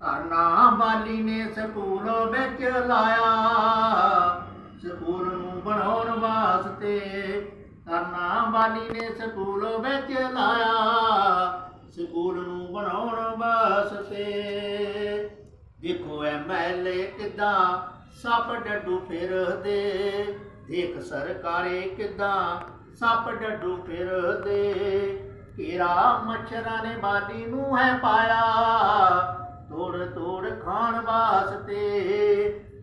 ਧਰਨਾ ਬਾਲੀ ਨੇ ਸਕੂਲ ਵਿੱਚ ਲਾਇਆ। ਸਕੂਲ ਨੂੰ ਬਣਾਉਣ ਵਾਸਤੇ ਧਰਨਾ ਬਾਲੀ ਨੇ ਸਕੂਲ ਵਿੱਚ ਲਾਇਆ। ਸਕੂਲ ਨੂੰ ਬਣਾਉਣ ਵਾਸਤੇ ਦੇਖੋ ਐਮਐਲਏ ਕਿਦਾਂ ਸੱਪ ਡੱਡੂ ਫਿਰਦੇ। ਦੇਖ ਸਰਕਾਰੇ ਕਿਦਾਂ ਸੱਪ ਡੱਡੂ ਫਿਰਦੇ। ਘੇਰਾ ਮੱਛਰਾਂ ਨੇ ਬਾਲੀ ਨੂੰ ਹੈ ਪਾਇਆ। ਤੋੜ ਤੋੜ ਖਾਣ ਵਾਸਤੇ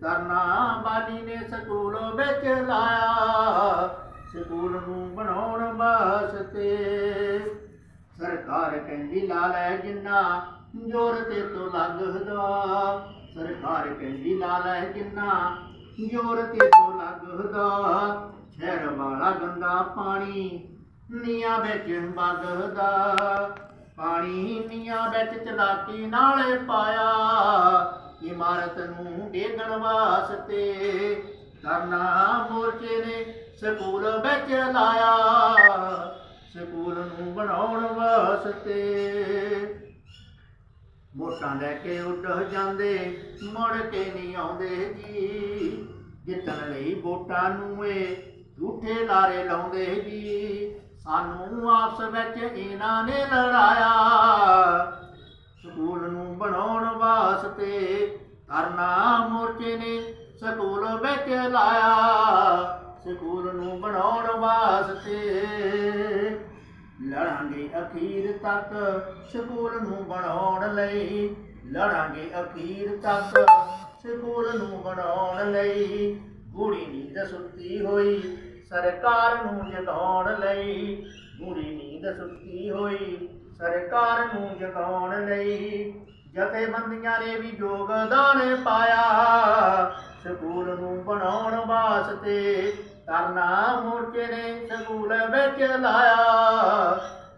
ਕਰਨਾ ਬਾਲੀ ਨੇ ਸਕੂਲ ਵਿੱਚ ਲਾਇਆ। ਸਕੂਲ ਨੂੰ ਬਣਾਉਣ ਵਾਸਤੇ ਸਰਕਾਰ ਕਹਿੰਦੀ, ਲਾ ਲੈ ਜਿੰਨਾ ਜੋਰ ਤੇ ਤੋਂ ਲੱਗਦਾ ਸਰਕਾਰ ਕਹਿੰਦੀ, ਲਾ ਲੈ ਜਿੰਨਾ ਜੋਰ ਤੇ ਤੋਂ ਲੱਗਦਾ ਸ਼ਹਿਰ ਵਾਲਾ ਗੰਦਾ ਪਾਣੀ ਨੀਆਂ ਵਿੱਚ ਵਗਦਾ। ਪਾਣੀ ਨੀਆਂ ਵਿੱਚ ਚਲਾਕੀ ਨਾਲੇ ਪਾਇਆ। ਇਮਾਰਤ ਨੂੰ ਡੇਗਣ ਵਾਸਤੇ ਕਰਨਾ ਮੋਰਚੇ ਨੇ ਸਕੂਲ ਵਿੱਚ ਲਾਇਆ। ਸਕੂਲ ਨੂੰ ਬਣਾਉਣ ਵਾਸਤੇ ਵੋਟਾਂ ਲੈ ਕੇ ਉੱਡ ਜਾਂਦੇ, ਮੁੜ ਕੇ ਨਹੀਂ ਆਉਂਦੇ ਜੀ। ਜਿੱਤਣ ਲਈ ਵੋਟਾਂ ਨੂੰ ਏ ਝੂਠੇ ਲਾਰੇ ਲਾਉਂਦੇ ਜੀ। ਸਾਨੂੰ ਆਪਸ ਵਿੱਚ ਇਹਨਾਂ ਨੇ ਲੜਾਇਆ। ਸਕੂਲ ਨੂੰ ਬਣਾਉਣ ਵਾਸਤੇ ਕਰਨਾ ਮੋਰਚੇ ਨੇ ਸਕੂਲ ਵਿੱਚ ਲਾਇਆ। ਸਕੂਲ ਨੂੰ ਬਣਾਉਣ ਵਾਸਤੇ ਲੜਾਂਗੇ ਅਖੀਰ ਤੱਕ। ਸਕੂਲ ਨੂੰ ਬਣਾਉਣ ਲਈ ਲੜਾਂਗੇ ਅਖੀਰ ਤੱਕ। ਸਕੂਲ ਨੂੰ ਬਣਾਉਣ ਲਈ ਗੂੜੀ ਨੀਂਦ ਸੁੱਤੀ ਹੋਈ। ਸਰਕਾਰ ਨੂੰ ਜਗਾਉਣ ਲਈ। ਗੂੜੀ ਨੀਂਦ ਸੁੱਤੀ ਹੋਈ। ਸਰਕਾਰ ਨੂੰ ਜਗਾਉਣ ਲਈ ਜਥੇਬੰਦੀਆਂ ਨੇ ਵੀ ਯੋਗਦਾਨ ਪਾਇਆ। ਸਕੂਲ ਨੂੰ ਬਣਾਉਣ ਵਾਸਤੇ ਤਰਨਾ ਮੋਰਚੇ ਨੇ ਸਕੂਲ ਵਿੱਚ ਲਾਇਆ।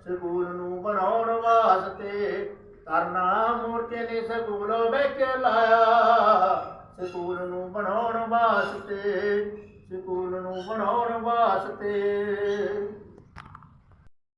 ਸਕੂਲ ਨੂੰ ਬਣਾਉਣ ਵਾਸਤੇ ਤਰਨਾ ਮੋਰਚੇ ਨੇ ਸਕੂਲ ਵਿੱਚ ਲਾਇਆ। ਸਕੂਲ ਨੂੰ ਬਣਾਉਣ ਵਾਸਤੇ ਸਕੂਲ ਨੂੰ ਬਣਾਉਣ ਵਾਸਤੇ।